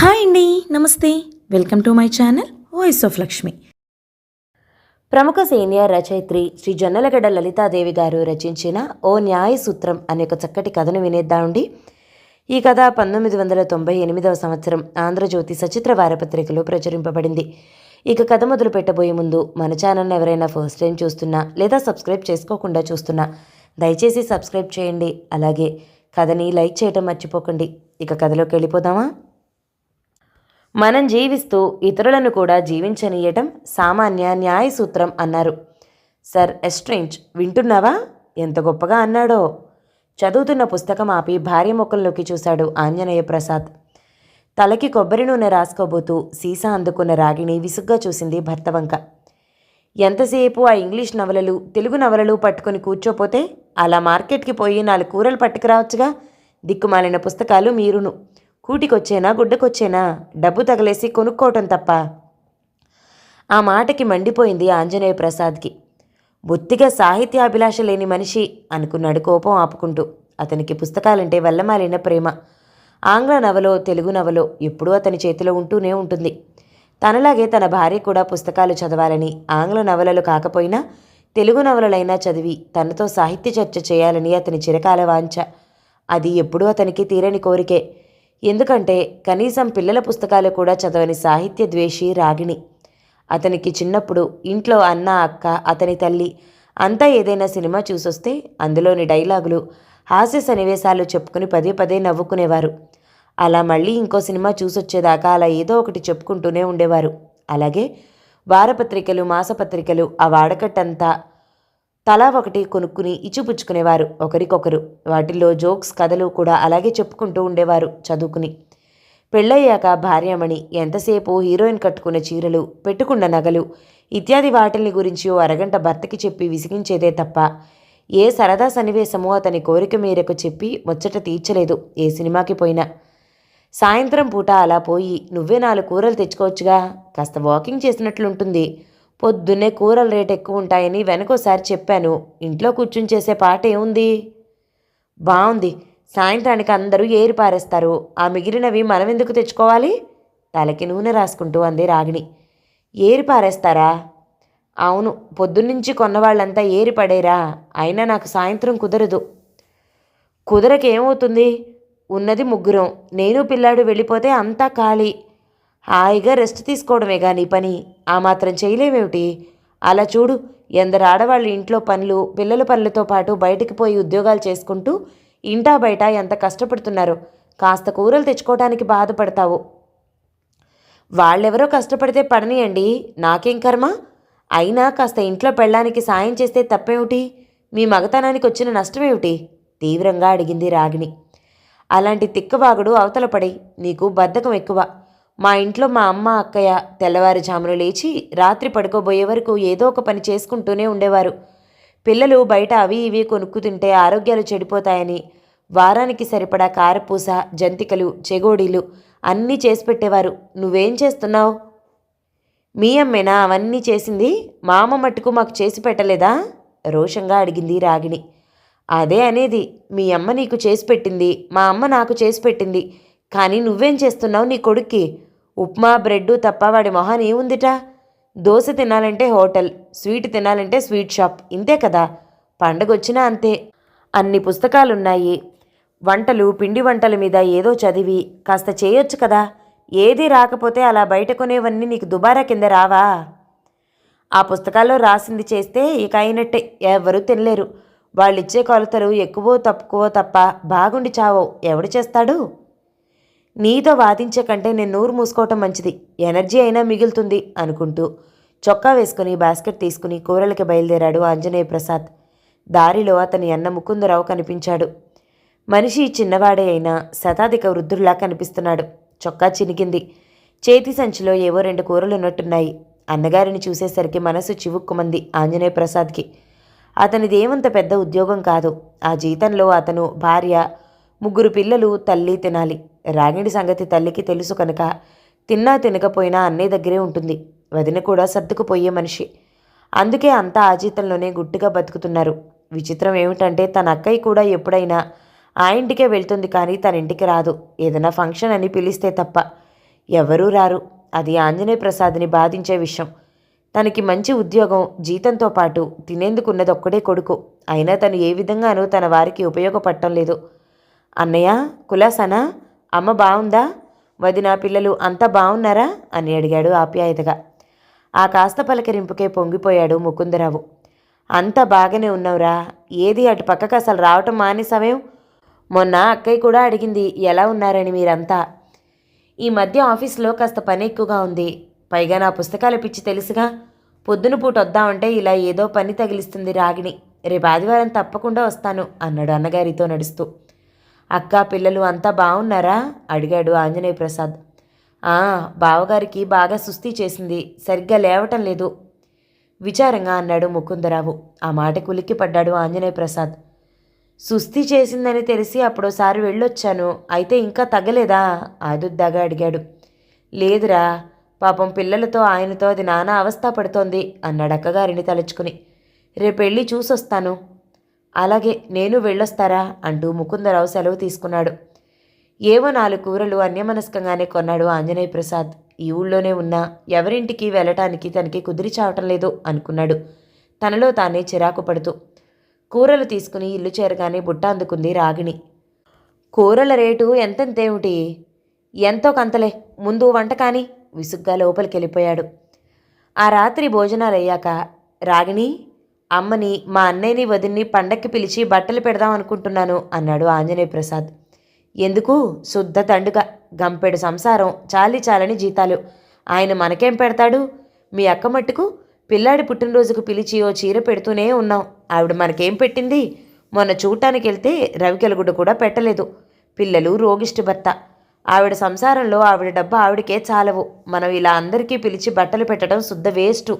Hi అండి నమస్తే. Welcome to my channel voice of Lakshmi. ప్రముఖ సీనియర్ రచయిత్రి శ్రీ జొన్నలగడ్డ లలితాదేవి గారు రచించిన ఓ న్యాయ సూత్రం అనే ఒక చక్కటి కథను వినేద్దామండి ఈ కథ పంతొమ్మిది వందల తొంభై ఎనిమిదవ సంవత్సరం ఆంధ్రజ్యోతి సచిత్ర వారపత్రికలో ప్రచురింపబడింది. ఇక కథ మొదలు పెట్టబోయే ముందు మన ఛానల్ని ఎవరైనా ఫస్ట్ టైం చూస్తున్నా లేదా సబ్స్క్రైబ్ చేసుకోకుండా చూస్తున్నా దయచేసి సబ్స్క్రైబ్ చేయండి. అలాగే కథని లైక్ చేయటం మర్చిపోకండి. ఇక కథలోకి వెళ్ళిపోదామా? మనం జీవిస్తూ ఇతరులను కూడా జీవించనీయటం సామాన్య న్యాయ సూత్రం అన్నారు. సర్ ఎస్ట్రేంజ్ వింటున్నావా? ఎంత గొప్పగా అన్నాడో. చదువుతున్న పుస్తకం ఆపి భార్య ముఖంలోకి చూశాడు ఆంజనేయ ప్రసాద్. తలకి కొబ్బరి నూనె రాసుకోబోతూ సీసా అందుకున్న రాగిని విసుగ్గా చూసింది భర్త వంక ఎంతసేపు ఆ ఇంగ్లీష్ నవలలు తెలుగు నవలలు పట్టుకొని కూర్చోపోతే అలా మార్కెట్కి పోయి నాలుగు కూరలు పట్టుకురావచ్చుగా? దిక్కుమాలిన పుస్తకాలు మీరును. కూటికొచ్చేనా గుడ్డకొచ్చేనా? డబ్బు తగలేసి కొనుక్కోవటం తప్ప. ఆ మాటకి మండిపోయింది ఆంజనేయ ప్రసాద్కి. బొత్తిగా సాహిత్యాభిలాష లేని మనిషి అనుకున్నాడు కోపం ఆపుకుంటూ. అతనికి పుస్తకాలంటే వల్లమాలిన ప్రేమ. ఆంగ్ల నవలో తెలుగు నవలో ఎప్పుడూ అతని చేతిలో ఉంటూనే ఉంటుంది. తనలాగే తన భార్య కూడా పుస్తకాలు చదవాలని ఆంగ్ల నవలలు కాకపోయినా తెలుగు నవలలైనా చదివి తనతో సాహిత్య చర్చ చేయాలని అతని చిరకాల వాంఛ. అది ఎప్పుడూ అతనికి తీరని కోరికే. ఎందుకంటే కనీసం పిల్లల పుస్తకాలు కూడా చదవని సాహిత్య ద్వేషి రాగిణి. అతనికి చిన్నప్పుడు ఇంట్లో అన్న అక్క అతని తల్లి అంతా ఏదైనా సినిమా చూసొస్తే అందులోని డైలాగులు హాస్య సన్నివేశాలు చెప్పుకుని పదే పదే నవ్వుకునేవారు. అలా మళ్ళీ ఇంకో సినిమా చూసొచ్చేదాకా అలా ఏదో ఒకటి చెప్పుకుంటూనే ఉండేవారు. అలాగే వారపత్రికలు మాసపత్రికలు ఆ వాడకట్టంతా తలా ఒకటి కొనుక్కుని ఇచ్చిపుచ్చుకునేవారు. ఒకరికొకరు. వాటిల్లో జోక్స్ కథలు కూడా అలాగే చెప్పుకుంటూ ఉండేవారు చదువుకుని. పెళ్ళయ్యాక భార్యమణి ఎంతసేపు హీరోయిన్ కట్టుకున్న చీరలు పెట్టుకున్న నగలు ఇత్యాది వాటిల్ని గురించి ఓ అరగంట భర్తకి చెప్పి విసిగించేదే తప్ప ఏ సరదా సన్నివేశమో అతని కోరిక మేరకు చెప్పి ముచ్చట తీర్చలేదు ఏ సినిమాకి పోయినా. సాయంత్రం పూట అలా పోయి నువ్వే నాలుగు కూరలు తెచ్చుకోవచ్చుగా కాస్త వాకింగ్ చేసినట్లుంటుంది. పొద్దున్నే కూరల రేట్ ఎక్కువ ఉంటాయని వెనకోసారి చెప్పాను. ఇంట్లో కూర్చుని చేసే పాట ఏముంది? బాగుంది సాయంత్రానికి అందరూ ఏరి పారేస్తారు. ఆ మిగిలినవి మనం ఎందుకు తెచ్చుకోవాలి? తలకి నూనె రాసుకుంటూ అంది రాగిణి. ఏరి పారేస్తారా? అవును పొద్దున్నుంచి కొన్నవాళ్ళంతా ఏరి పడేరా. అయినా నాకు సాయంత్రం కుదరదు. కుదరకేమవుతుంది? ఉన్నది ముగ్గురం. నేను పిల్లాడు వెళ్ళిపోతే అంతా ఖాళీ. హాయిగా రెస్ట్ తీసుకోవడమే కానీ పని. ఆ మాత్రం చేయలేమేమిటి? అలా చూడు ఎందరు ఆడవాళ్ళు ఇంట్లో పనులు పిల్లల పనులతో పాటు బయటికి పోయి ఉద్యోగాలు చేసుకుంటూ ఇంటా బయట ఎంత కష్టపడుతున్నారో. కాస్త కూరలు తెచ్చుకోవడానికి బాధపడతావు. వాళ్ళెవరో కష్టపడితే పడనియండి. నాకేం కర్మ? అయినా కాస్త ఇంట్లో పెళ్ళానికి సాయం చేస్తే తప్పేమిటి? మీ మగతనానికి వచ్చిన నష్టమేమిటి? తీవ్రంగా అడిగింది రాగిణి. అలాంటి తిక్కవాగుడు అవతలపడి నీకు బద్ధకం ఎక్కువ. మా ఇంట్లో మా అమ్మ అక్కయ్య తెల్లవారుజామున లేచి రాత్రి పడుకోబోయే వరకు ఏదో ఒక పని చేసుకుంటూనే ఉండేవారు. పిల్లలు బయట అవి ఇవి కొనుక్కు తింటే ఆరోగ్యాలు చెడిపోతాయని వారానికి సరిపడా కారపూస జంతికలు చెగోడీలు అన్నీ చేసి పెట్టేవారు. నువ్వేం చేస్తున్నావు? మీ అమ్మేనా అవన్నీ చేసింది? మా అమ్మ మట్టుకు మాకు చేసి పెట్టలేదా? రోషంగా అడిగింది రాగిణి. అదే అనేది మీ అమ్మ నీకు చేసి పెట్టింది మా అమ్మ నాకు చేసి పెట్టింది కానీ నువ్వేం చేస్తున్నావు నీ కొడుక్కి? ఉప్మా బ్రెడ్ తప్ప వాడి మొహాన్ ఏముందిట? దోశ తినాలంటే హోటల్ స్వీట్ తినాలంటే స్వీట్ షాప్ ఇంతే కదా? పండగొచ్చినా అంతే. అన్ని పుస్తకాలున్నాయి. వంటలు పిండి వంటల మీద ఏదో చదివి కాస్త చేయొచ్చు కదా? ఏది రాకపోతే అలా బయట కొనేవన్నీ నీకు దుబారా కింద రావా? ఆ పుస్తకాల్లో రాసింది చేస్తే ఇక అయినట్టే. ఎవరూ తినలేరు. వాళ్ళిచ్చే కొలతలు ఎక్కువో తప్పుకో తప్ప బాగుండి చావో. ఎవడు చేస్తాడు? నీతో వాదించకంటే నేను నోరు మూసుకోవటం మంచిది. ఎనర్జీ అయినా మిగులుతుంది అనుకుంటూ చొక్కా వేసుకుని బాస్కెట్ తీసుకుని కూరలకి బయలుదేరాడు ఆంజనేయ ప్రసాద్. దారిలో అతని అన్న ముకుందరావు కనిపించాడు. మనిషి చిన్నవాడే అయినా శతాధిక వృద్ధుల్లా కనిపిస్తున్నాడు. చొక్కా చినిగింది. చేతి సంచిలో ఏవో రెండు కూరలు ఉన్నట్టున్నాయి. అన్నగారిని చూసేసరికి మనసు చివుక్కుమంది ఆంజనేయ ప్రసాద్కి. అతనిదేమంత పెద్ద ఉద్యోగం కాదు. ఆ జీతంలో అతను భార్య ముగ్గురు పిల్లలు తల్లి తినాలి. రాగిణి సంగతి తల్లికి తెలుసు కనుక తిన్నా తినకపోయినా అన్నయ్య దగ్గరే ఉంటుంది. వదిన కూడా సర్దుకుపోయే మనిషి. అందుకే అంతా ఆ గుట్టుగా బతుకుతున్నారు. విచిత్రం ఏమిటంటే తన అక్కయ్య కూడా ఎప్పుడైనా ఆ ఇంటికే వెళ్తుంది కానీ తన ఇంటికి రాదు. ఏదైనా ఫంక్షన్ అని పిలిస్తే తప్ప ఎవరూ రారు. అది ఆంజనేయ ప్రసాద్ని బాధించే విషయం. తనకి మంచి ఉద్యోగం జీతంతో పాటు తినేందుకున్నది ఒక్కడే కొడుకు. అయినా తను ఏ విధంగానూ తన వారికి ఉపయోగపడటం లేదు. అన్నయ్య కులాసనా? అమ్మ బాగుందా వదిన పిల్లలు అంతా బాగున్నారా అని అడిగాడు ఆప్యాయతగా. ఆ కాస్త పలకరింపుకే పొంగిపోయాడు ముకుందరావు. అంతా బాగానే ఉన్నావురా. ఏది అటు పక్కకు అసలు రావటం మానేసావేం మొన్న అక్కయ్య కూడా అడిగింది ఎలా ఉన్నారని మీరంతా? ఈ మధ్య ఆఫీస్లో కాస్త పని ఎక్కువగా ఉంది. పైగా నా పుస్తకాల పిచ్చి తెలుసుగా. పొద్దున పూట వద్దామంటే ఇలా ఏదో పని తగిలిస్తుంది రాగిణి. రేపు ఆదివారం తప్పకుండా వస్తాను అన్నాడు అన్నగారితో నడుస్తూ. అక్క పిల్లలు అంతా బాగున్నారా అడిగాడు ఆంజనేయ ప్రసాద్. ఆ బావగారికి బాగా సుస్థి చేసింది. సరిగ్గా లేవటం లేదు. విచారంగా అన్నాడు ముకుందరావు. ఆ మాట కులిక్కి పడ్డాడు ఆంజనేయ ప్రసాద్. సుస్థి చేసిందని తెలిసి అప్పుడోసారి వెళ్ళొచ్చాను. అయితే ఇంకా తగ్గలేదా? ఆదుద్దాగా అడిగాడు. లేదురా. పాపం పిల్లలతో ఆయనతో అది నానా అవస్థ పడుతోంది అన్నాడు అక్కగారిని తలుచుకుని. రేపెళ్ళి చూసొస్తాను. అలాగే నేను వెళ్ళొస్తారా అంటూ ముకుందరావు సెలవు తీసుకున్నాడు. ఏవో నాలుగు కూరలు అన్యమనస్కంగానే కొన్నాడు ఆంజనేయ ప్రసాద్. ఈ ఊళ్ళోనే ఉన్నా ఎవరింటికి వెళ్ళటానికి తనకి కుదిరి చావటం లేదు అనుకున్నాడు. తనలో తానే చిరాకు పడుతూ కూరలు తీసుకుని ఇల్లు చేరగానే బుట్ట అందుకుంది రాగిణి. కూరల రేటు ఎంతెంతేమిటి? ఎంతో కంతలే. ముందు వంట కాని విసుగ్గా లోపలికి వెళ్ళిపోయాడు ఆ రాత్రి భోజనాలయ్యాక రాగిణి అమ్మని మా అన్నయ్యని వదిన్ని పండక్కి పిలిచి బట్టలు పెడదాం అనుకుంటున్నాను అన్నాడు ఆంజనేయ ప్రసాద్. ఎందుకు? శుద్ధ తండుగ గంపెడు సంసారం చాలి చాలని జీతాలు. ఆయన మనకేం పెడతాడు? మీ అక్క మట్టుకు పిల్లాడి పుట్టినరోజుకు పిలిచి ఓ చీర పెడుతూనే ఉన్నాం. ఆవిడ మనకేం పెట్టింది? మొన్న చూడటానికి వెళ్తే రవికెలగుడ్డ కూడా పెట్టలేదు. పిల్లలు రోగిష్టి భర్త. ఆవిడ సంసారంలో ఆవిడ డబ్బు ఆవిడకే చాలవు. మనం ఇలా అందరికీ పిలిచి బట్టలు పెట్టడం శుద్ధ వేస్టు.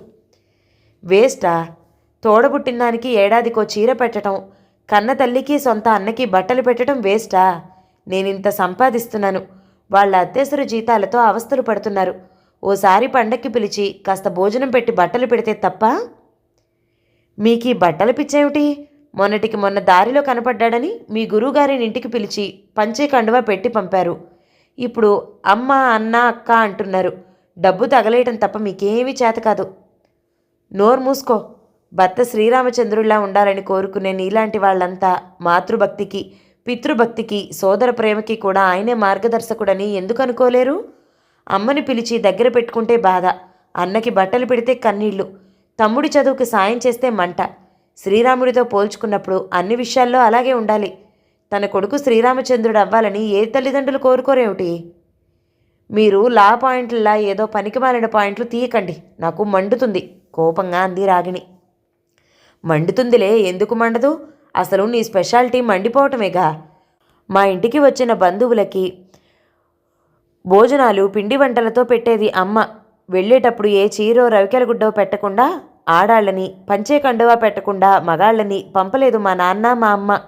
వేస్టా? తోడబుట్టిన దానికి ఏడాదికో చీర పెట్టడం కన్న తల్లికి సొంత అన్నకి బట్టలు పెట్టడం వేస్టా? నేనింత సంపాదిస్తున్నాను. వాళ్ళ అత్తేసరు జీతాలతో అవస్థలు పడుతున్నారు. ఓసారి పండక్కి పిలిచి కాస్త భోజనం పెట్టి బట్టలు పెడితే తప్ప? మీకీ బట్టలు పిచ్చేమిటి? మొన్నటికి మొన్న దారిలో కనపడ్డాడని మీ గురువుగారిని ఇంటికి పిలిచి పంచే కండువా పెట్టి పంపారు. ఇప్పుడు అమ్మ అన్న అక్క అంటున్నారు. డబ్బు తగలేయటం తప్ప మీకేమీ చేత కాదు. నోరు మూసుకో. భర్త శ్రీరామచంద్రుడిలా ఉండాలని కోరుకునే నీలాంటి వాళ్ళంతా మాతృభక్తికి పితృభక్తికి సోదర ప్రేమకి కూడా ఆయనే మార్గదర్శకుడని ఎందుకు అనుకోలేరు? అమ్మని పిలిచి దగ్గర పెట్టుకుంటే బాధ అన్నకి బట్టలు పెడితే కన్నీళ్ళు తమ్ముడి చదువుకి సాయం చేస్తే మంట. శ్రీరాముడితో పోల్చుకున్నప్పుడు అన్ని విషయాల్లో అలాగే ఉండాలి. తన కొడుకు శ్రీరామచంద్రుడు అవ్వాలని ఏ తల్లిదండ్రులు కోరుకోరేమిటి? మీరు లా పాయింట్లలా ఏదో పనికిమాలిన పాయింట్లు తీయకండి నాకు మండుతుంది కోపంగా అంది రాగిణి. మండుతుందిలే ఎందుకు మండదు? అసలు నీ స్పెషాలిటీ మండిపోవటమేగా? మా ఇంటికి వచ్చిన బంధువులకి భోజనాలు పిండి వంటలతో పెట్టేది అమ్మ. వెళ్ళేటప్పుడు ఏ చీరో రవికెలగుడ్డో పెట్టకుండా ఆడాళ్ళని పంచే కండువా పెట్టకుండా మగాళ్ళని పంపలేదు మా నాన్న మా అమ్మ.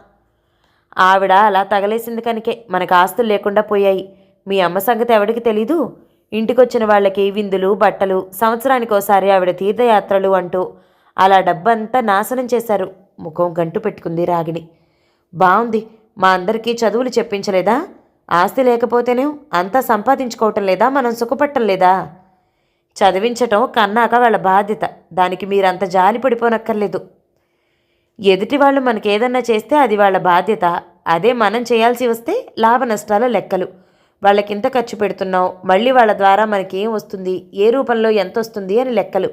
ఆవిడ అలా తగలేసింది కనుకే మనకు ఆస్తులు లేకుండా పోయాయి. మీ అమ్మ సంగతి ఎవడికి తెలీదు? ఇంటికొచ్చిన వాళ్ళకి విందులు బట్టలు సంవత్సరానికోసారి ఆవిడ తీర్థయాత్రలు అంటూ అలా డబ్బంతా నాశనం చేశారు. ముఖం గంటు పెట్టుకుంది రాగిణి. బాగుంది మా అందరికీ చదువులు చెప్పించలేదా? ఆస్తి లేకపోతేనే అంతా సంపాదించుకోవటం లేదా? మనం సుఖపట్టం లేదా? చదివించటం కన్నాక వాళ్ళ బాధ్యత. దానికి మీరంత జాలి పడిపోనక్కర్లేదు. ఎదుటి వాళ్ళు మనకేదన్నా చేస్తే అది వాళ్ళ బాధ్యత. అదే మనం చేయాల్సి వస్తే లాభ నష్టాల లెక్కలు. వాళ్ళకింత ఖర్చు పెడుతున్నాం మళ్ళీ వాళ్ళ ద్వారా మనకి ఏం వస్తుంది? ఏ రూపంలో ఎంత వస్తుంది అని లెక్కలు.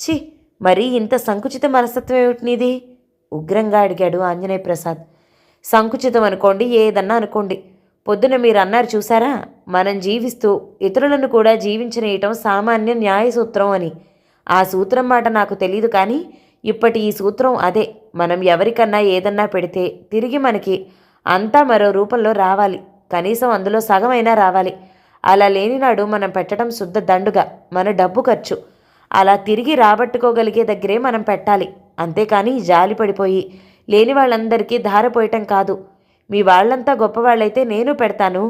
ఛీ! మరీ ఇంత సంకుచిత మనస్తత్వం ఏమిటి నీది? ఉగ్రంగా అడిగాడు ఆంజనేయ ప్రసాద్. సంకుచితం అనుకోండి ఏదన్నా అనుకోండి. పొద్దున మీరు అన్నారు చూసారా? మనం జీవిస్తూ ఇతరులను కూడా జీవించనేయటం సామాన్య న్యాయ సూత్రం అని. ఆ సూత్రం మాట నాకు తెలియదు కానీ ఇప్పటి ఈ సూత్రం అదే. మనం ఎవరికన్నా ఏదన్నా పెడితే తిరిగి మనకి అంతా మరో రూపంలో రావాలి. కనీసం అందులో సగమైనా రావాలి. అలా లేనినాడు మనం పెట్టడం శుద్ధ దండుగా. మన డబ్బు ఖర్చు. అలా తిరిగి రాబట్టుకోగలిగే దగ్గరే మనం పెట్టాలి. అంతేకాని జాలి పడిపోయి లేని వాళ్ళందరికీ ధారపోయటం కాదు. మీ వాళ్ళంతా గొప్పవాళ్ళైతే నేను పెడతాను.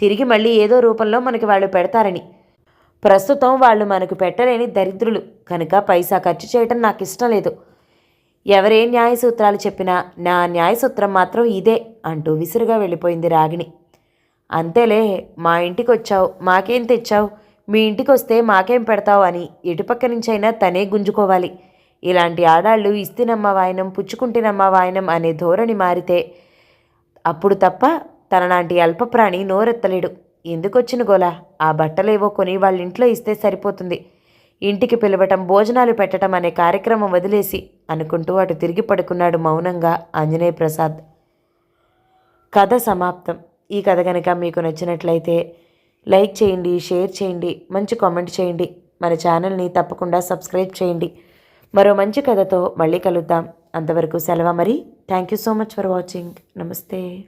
తిరిగి మళ్ళీ ఏదో రూపంలో మనకి వాళ్ళు పెడతారని. ప్రస్తుతం వాళ్ళు మనకు పెట్టలేని దరిద్రులు. కనుక పైసా ఖర్చు చేయటం నాకు ఇష్టం లేదు. ఎవరే న్యాయ సూత్రాలు చెప్పినా నా న్యాయ సూత్రం మాత్రం ఇదే అంటూ విసురుగా వెళ్ళిపోయింది రాగిణి. అంతేలే మా ఇంటికి వచ్చావు మాకేం తెచ్చావు? మీ ఇంటికి వస్తే మాకేం పెడతావు అని ఎటుపక్క నుంచైనా తనే గుంజుకోవాలి. ఇలాంటి ఆడాళ్ళు ఇస్తినమ్మ వాయనం పుచ్చుకుంటేనమ్మ వాయనం అనే ధోరణి మారితే అప్పుడు తప్ప తనలాంటి అల్పప్రాణి నోరెత్తలేడు. ఎందుకొచ్చిన గోలా? ఆ బట్టలేవో కొని వాళ్ళ ఇంట్లో ఇస్తే సరిపోతుంది. ఇంటికి పిలవటం భోజనాలు పెట్టడం అనే కార్యక్రమం వదిలేసి అనుకుంటూ అటు తిరిగి పడుకున్నాడు మౌనంగా ఆంజనేయ ప్రసాద్ కథ సమాప్తం. ఈ కథ కనుక మీకు నచ్చినట్లయితే లైక్ చేయండి షేర్ చేయండి మంచి కామెంట్ చేయండి. మన ఛానల్ని తప్పకుండా సబ్స్క్రైబ్ చేయండి. మరో మంచి కథతో మళ్ళీ కలుద్దాం. అంతవరకు సెలవు మరి. Thank you so much for watching నమస్తే.